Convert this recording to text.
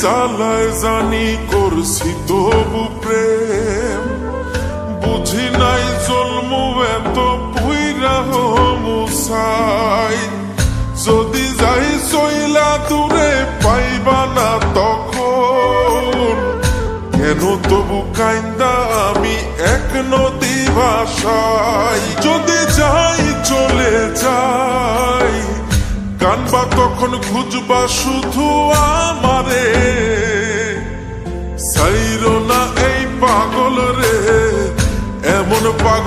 জ্বালায় জানি করছি তবু প্রেম। বুঝি নাই জন্ম এত মুসাই যদি যাই চইলা দূরে পাইবা না তখন, কেন তবু কাইন্দা আমি এক নদী ভাষাই। যদি যাই চলে যাই, কানবা তখন খুঁজবা শুধু আমারে